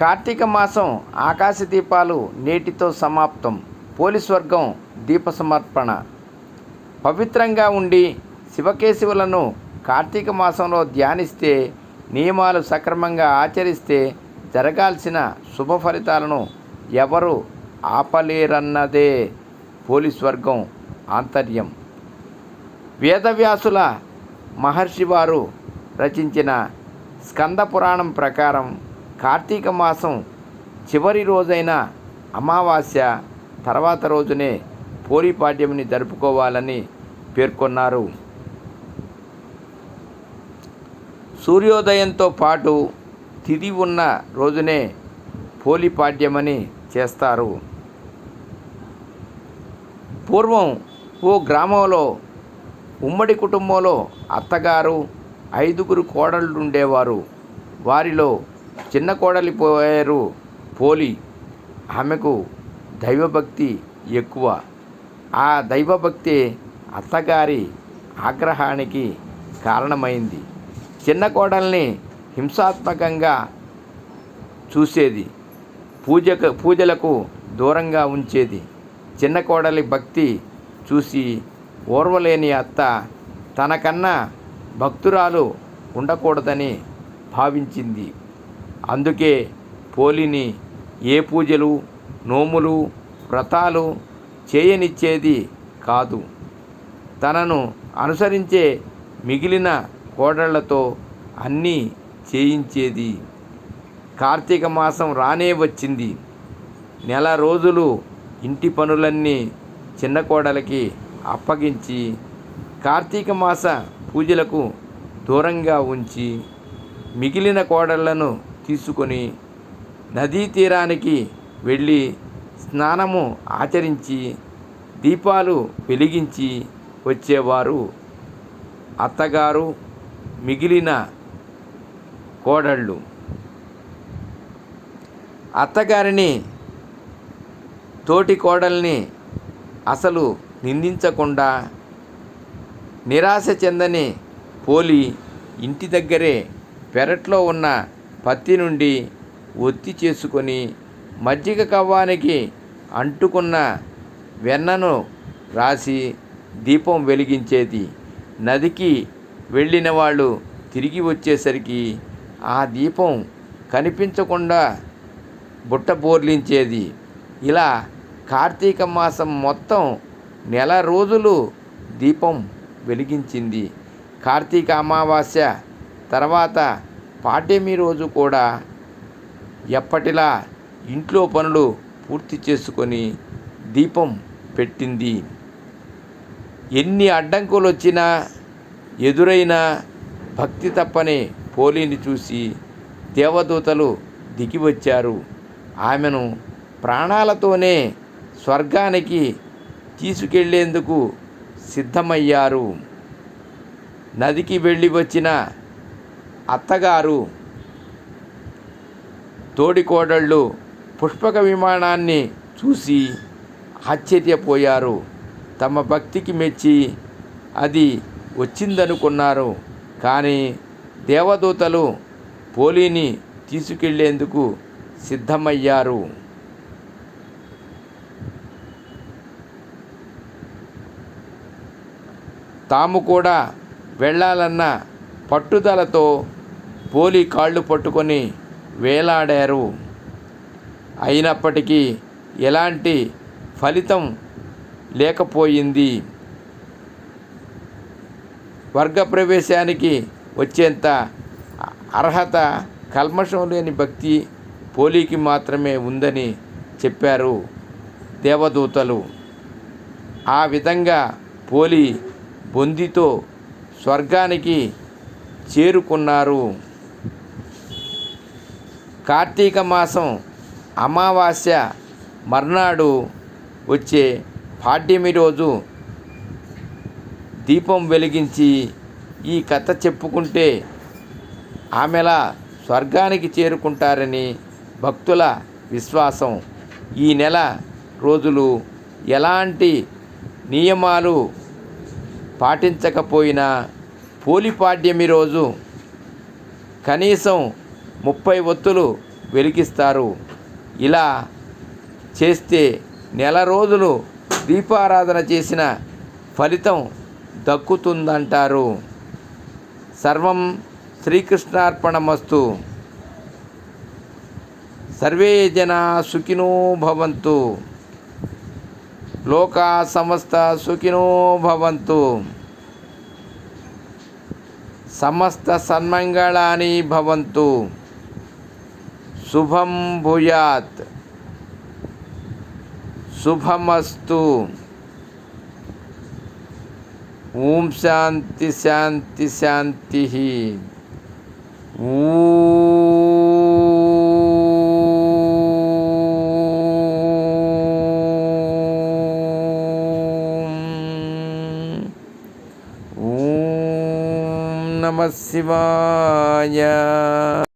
కార్తీక మాసం ఆకాశ దీపాలు నేటితో సమాప్తం. పోలీస్ వర్గం దీప సమర్పణ. పవిత్రంగా ఉండి శివకేశవులను కార్తీక మాసంలో ధ్యానిస్తే నియమాలు సక్రమంగా ఆచరిస్తే జరగాల్సిన శుభ ఫలితాలను ఎవరు ఆపలేరన్నదే పోలీస్ వర్గం ఆంతర్యం. వేదవ్యాసుల మహర్షి వారు రచించిన స్కంద పురాణం ప్రకారం కార్తీక మాసం చివరి రోజైన అమావాస్య తర్వాత రోజునే పోలిపాడ్యమిని జరుపుకోవాలని పేర్కొన్నారు. సూర్యోదయంతో పాటు తిది ఉన్న రోజునే పోలిపాడ్యమని చేస్తారు. పూర్వం ఓ గ్రామంలో ఉమ్మడి కుటుంబంలో అత్తగారు ఐదుగురు కోడళ్ళు ఉండేవారు వారిలో చిన్న కోడలి పోయారు పోలి. ఆమెకు దైవభక్తి ఎక్కువ. ఆ దైవభక్తి అత్తగారి ఆగ్రహానికి కారణమైంది. చిన్న కోడల్ని హింసాత్మకంగా చూసేది. పూజకు పూజలకు దూరంగా ఉంచేది. చిన్న కోడలి భక్తి చూసి ఓర్వలేని అత్త తనకన్నా భక్తురాలు ఉండకూడదని భావించింది. అందుకే పోలిని ఏ పూజలు నోములు వ్రతాలు చేయనిచ్చేది కాదు. తనను అనుసరించే మిగిలిన కోడళ్ళతో అన్నీ చేయించేది. కార్తీక మాసం రానే వచ్చింది. నెల రోజులు ఇంటి పనులన్నీ చిన్న కోడలికి అప్పగించి కార్తీక మాస పూజలకు దూరంగా ఉంచి మిగిలిన కోడళ్ళను తీసుకొని నదీ తీరానికి వెళ్ళి స్నానము ఆచరించి దీపాలు వెలిగించి వచ్చేవారు. అత్తగారు మిగిలిన కోడళ్ళు. అత్తగారిని తోటి కోడల్ని అసలు నిందించకుండా నిరాశ చెందని పోలి ఇంటి దగ్గరే పెరట్లో ఉన్న పత్తి నుండి ఒత్తి చేసుకొని మజ్జిగ కవ్వానికి అంటుకున్న వెన్నను రాసి దీపం వెలిగించేది. నదికి వెళ్ళిన వాళ్ళు తిరిగి వచ్చేసరికి ఆ దీపం కనిపించకుండా బుట్ట బోర్లించేది. ఇలా కార్తీక మాసం మొత్తం నెల రోజులు దీపం వెలిగించింది. కార్తీక అమావాస్య తర్వాత పాడ్యమి రోజు కూడా ఎప్పటిలా ఇంట్లో పనులు పూర్తి చేసుకొని దీపం పెట్టింది. ఎన్ని అడ్డంకులు వచ్చినా ఎదురైనా భక్తి తప్పని పోలిని చూసి దేవదూతలు దిగి వచ్చారు. ఆమెను ప్రాణాలతోనే స్వర్గానికి తీసుకెళ్ళేందుకు సిద్ధమయ్యారు. నదికి వెళ్ళి వచ్చిన అత్తగారు తోడికోడళ్ళు పుష్పక విమానాన్ని చూసి ఆశ్చర్యపోయారు. తమ భక్తికి మెచ్చి అది వచ్చిందనుకున్నారు. కానీ దేవదూతలు పోలీని తీసుకెళ్ళేందుకు సిద్ధమయ్యారు. తాము కూడా వెళ్ళాలన్న పట్టుదలతో పోలి కాళ్ళు పట్టుకొని వేలాడారు. అయినప్పటికీ ఎలాంటి ఫలితం లేకపోయింది. వర్గ ప్రవేశానికి వచ్చేంత అర్హత కల్మషం లేని భక్తి పోలీకి మాత్రమే ఉందని చెప్పారు దేవదూతలు. ఆ విధంగా పోలి బొందితో స్వర్గానికి చేరుకున్నారు. కార్తీక మాసం అమావాస్య మర్నాడు వచ్చే పాడ్యమి రోజు దీపం వెలిగించి ఈ కథ చెప్పుకుంటే ఆమెలా స్వర్గానికి చేరుకుంటారని భక్తుల విశ్వాసం. ఈ నెల రోజులు ఎలాంటి నియమాలు పాటించకపోయినా పోలిపాడ్యమి రోజు కనీసం ముప్పై ఒత్తులు వెలిగిస్తారు. ఇలా చేస్తే నెల రోజులు దీపారాధన చేసిన ఫలితం దక్కుతుందంటారు. సర్వం శ్రీకృష్ణార్పణమస్తు. సర్వే జనా సుఖినో భవంతు. లోకా సమస్త సుఖినో భవంతు. సమస్త సన్మంగళాని భవంతు. शुभम भूयात। शुभमस्तु। ओम शांति शांति शांति ही शिवाय।